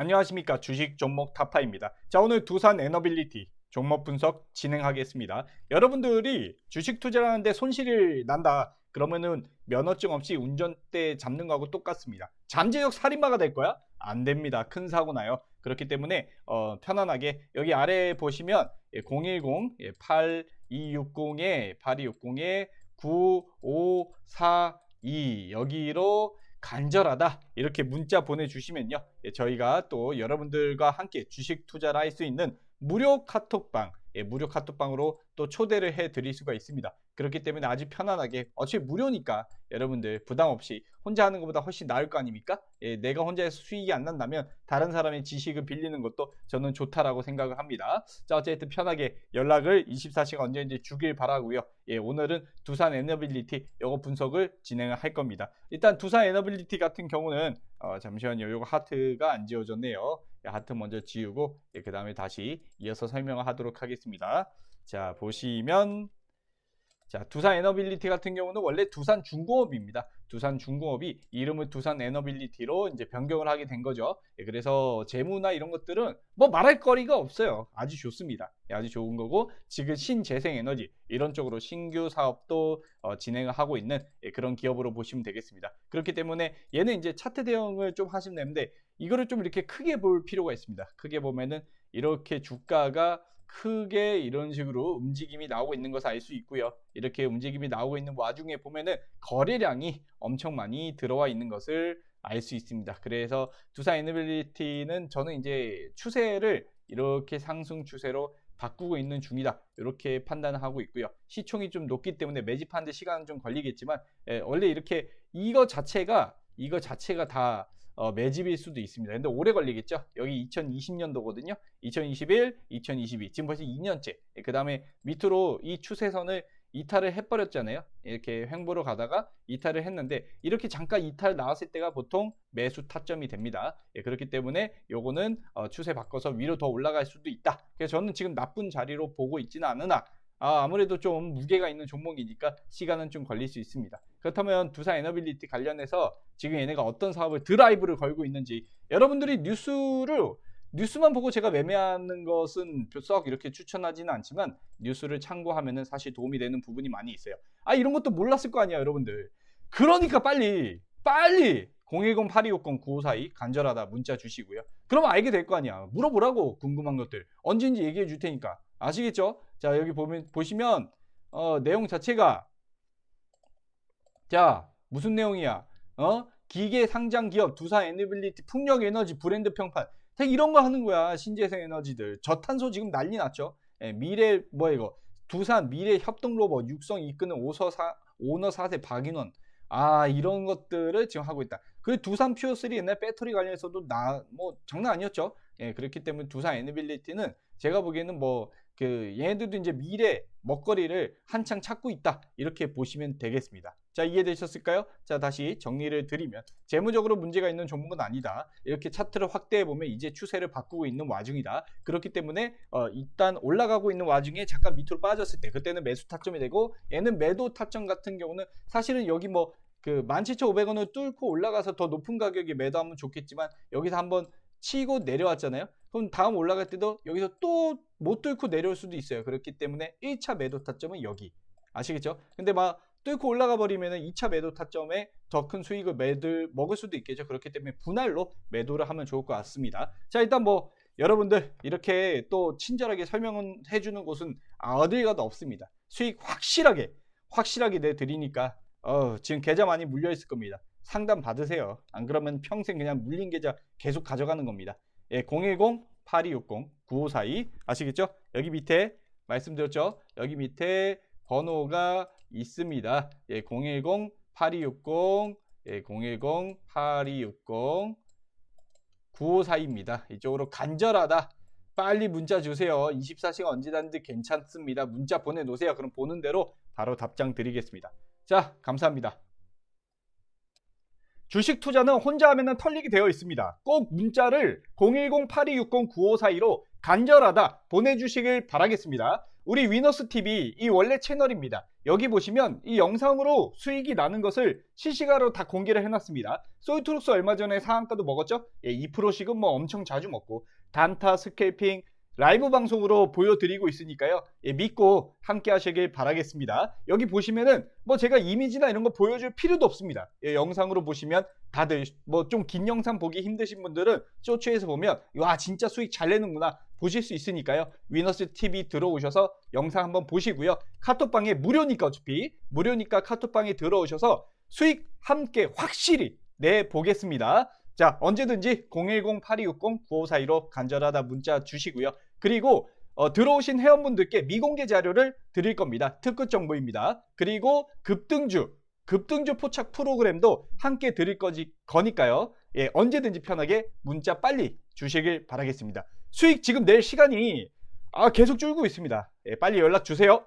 안녕하십니까 주식 종목 타파입니다. 자 오늘 두산 에너빌리티 종목 분석 진행하겠습니다. 여러분들이 주식 투자를 하는데 손실이 난다 그러면은 면허증 없이 운전대 잡는 거하고 똑같습니다. 잠재적 살인마가 될 거야? 안 됩니다. 큰 사고 나요. 그렇기 때문에 어, 편안하게 여기 아래 보시면 010 8260에 8260에 9542 여기로 간절하다. 이렇게 문자 보내주시면요. 예, 저희가 또 여러분들과 함께 주식 투자를 할 수 있는 무료 카톡방 예, 무료 카톡방으로 또 초대를 해 드릴 수가 있습니다 그렇기 때문에 아주 편안하게 어차피 무료니까 여러분들 부담 없이 혼자 하는 것보다 훨씬 나을 거 아닙니까? 예, 내가 혼자 해서 수익이 안 난다면 다른 사람의 지식을 빌리는 것도 저는 좋다라고 생각을 합니다. 자 어쨌든 편하게 연락을 24시간 언제든지 주길 바라고요. 예, 오늘은 두산 에너빌리티 요거 분석을 진행을 할 겁니다. 일단 두산 에너빌리티 같은 경우는 어, 잠시만요. 요거 하트가 안 지워졌네요. 예, 하트 먼저 지우고 예, 그 다음에 다시 이어서 설명을 하도록 하겠습니다. 자 보시면 자 두산 에너빌리티 같은 경우는 원래 두산 중공업입니다. 두산 중공업이 이름을 두산 에너빌리티로 이제 변경을 하게 된 거죠. 예, 그래서 재무나 이런 것들은 뭐 말할 거리가 없어요. 아주 좋습니다. 예, 아주 좋은 거고 지금 신재생 에너지 이런 쪽으로 신규 사업도 어, 진행을 하고 있는 예, 그런 기업으로 보시면 되겠습니다. 그렇기 때문에 얘는 이제 차트 대응을 좀 하시면 되는데 이거를 좀 이렇게 크게 볼 필요가 있습니다. 크게 보면은 이렇게 주가가 크게 이런 식으로 움직임이 나오고 있는 것을 알 수 있고요. 이렇게 움직임이 나오고 있는 와중에 보면은 거래량이 엄청 많이 들어와 있는 것을 알 수 있습니다. 그래서 두산 에너빌리티는 저는 이제 추세를 이렇게 상승 추세로 바꾸고 있는 중이다. 이렇게 판단을 하고 있고요. 시총이 좀 높기 때문에 매집하는데 시간은 좀 걸리겠지만 예, 원래 이렇게 이거 자체가 이거 자체가 다 어, 매집일 수도 있습니다. 근데 오래 걸리겠죠? 여기 2020년도거든요. 2021, 2022. 지금 벌써 2년째. 그 다음에 밑으로 이 추세선을 이탈을 해버렸잖아요. 이렇게 횡보로 가다가 이탈을 했는데 이렇게 잠깐 이탈 나왔을 때가 보통 매수 타점이 됩니다. 예, 그렇기 때문에 요거는 어, 추세 바꿔서 위로 더 올라갈 수도 있다. 그래서 저는 지금 나쁜 자리로 보고 있지는 않으나 아, 아무래도 좀 무게가 있는 종목이니까 시간은 좀 걸릴 수 있습니다. 그렇다면 두산 에너빌리티 관련해서 지금 얘네가 어떤 사업을 드라이브를 걸고 있는지 여러분들이 뉴스를 뉴스만 보고 제가 매매하는 것은 썩 이렇게 추천하지는 않지만 뉴스를 참고하면은 사실 도움이 되는 부분이 많이 있어요. 아 이런 것도 몰랐을 거 아니야 여러분들. 그러니까 빨리 빨리 010-8260-9542 간절하다 문자 주시고요. 그러면 알게 될 거 아니야. 물어보라고 궁금한 것들 언제인지 얘기해 줄 테니까 아시겠죠? 자 여기 보면 보시면 어, 내용 자체가 자 무슨 내용이야? 어 기계 상장 기업 두산 에너빌리티 풍력 에너지 브랜드 평판 다 이런 거 하는 거야 신재생 에너지들 저탄소 지금 난리 났죠. 예, 미래 뭐 이거 두산 미래 협동 로봇 육성 이끄는 오서 사 오너 4세 박인원 아 이런 것들을 지금 하고 있다. 그 두산 퓨어3 옛날 배터리 관련해서도 나 뭐 장난 아니었죠. 예, 그렇기 때문에 두산 에너빌리티는 제가 보기에는 뭐 그 얘네들도 이제 미래 먹거리를 한창 찾고 있다 이렇게 보시면 되겠습니다. 자 이해되셨을까요? 자 다시 정리를 드리면 재무적으로 문제가 있는 종목은 아니다. 이렇게 차트를 확대해 보면 이제 추세를 바꾸고 있는 와중이다. 그렇기 때문에 어, 일단 올라가고 있는 와중에 잠깐 밑으로 빠졌을 때 그때는 매수 타점이 되고 얘는 매도 타점 같은 경우는 사실은 여기 뭐그 17,500원을 뚫고 올라가서 더 높은 가격에 매도하면 좋겠지만 여기서 한번 치고 내려왔잖아요. 그럼 다음 올라갈 때도 여기서 또 못 뚫고 내려올 수도 있어요. 그렇기 때문에 1차 매도 타점은 여기. 아시겠죠? 근데 막 뚫고 올라가 버리면은 2차 매도 타점에 더 큰 수익을 매들 먹을 수도 있겠죠. 그렇기 때문에 분할로 매도를 하면 좋을 것 같습니다. 자, 일단 뭐 여러분들 이렇게 또 친절하게 설명을 해주는 곳은 어딜 가도 없습니다. 수익 확실하게 확실하게 내 드리니까 어, 지금 계좌 많이 물려 있을 겁니다. 상담 받으세요. 안 그러면 평생 그냥 물린 계좌 계속 가져가는 겁니다. 예, 010-8260-9542 아시겠죠? 여기 밑에 말씀드렸죠? 여기 밑에 번호가 있습니다. 예, 010-8260 예, 010-8260 9542입니다. 이쪽으로 간절하다. 빨리 문자 주세요. 24시간 언제든지 괜찮습니다. 문자 보내놓으세요. 그럼 보는 대로 바로 답장 드리겠습니다. 자, 감사합니다. 주식 투자는 혼자 하면 털리게 되어 있습니다. 꼭 문자를 010-8260-9542로 간절하다 보내주시길 바라겠습니다. 우리 위너스 TV 이 원래 채널입니다. 여기 보시면 이 영상으로 수익이 나는 것을 실시간으로 다 공개를 해놨습니다. 소이트록스 얼마 전에 상한가도 먹었죠? 예, 2%씩은 뭐 엄청 자주 먹고 단타, 스케이핑, 라이브 방송으로 보여드리고 있으니까요. 예, 믿고 함께 하시길 바라겠습니다. 여기 보시면은 뭐 제가 이미지나 이런 거 보여줄 필요도 없습니다. 예, 영상으로 보시면 다들 뭐 좀 긴 영상 보기 힘드신 분들은 쇼츠에서 보면 와 진짜 수익 잘 내는구나 보실 수 있으니까요. 위너스 TV 들어오셔서 영상 한번 보시고요. 카톡방에 무료니까 어차피 무료니까 카톡방에 들어오셔서 수익 함께 확실히 내 보겠습니다. 자 언제든지 010-8260-9542로 간절하다 문자 주시고요. 그리고 어, 들어오신 회원분들께 미공개 자료를 드릴 겁니다. 특급 정보입니다. 그리고 급등주 급등주 포착 프로그램도 함께 드릴 거지, 거니까요. 예, 언제든지 편하게 문자 빨리 주시길 바라겠습니다. 수익 지금 낼 시간이 아, 계속 줄고 있습니다. 예, 빨리 연락 주세요.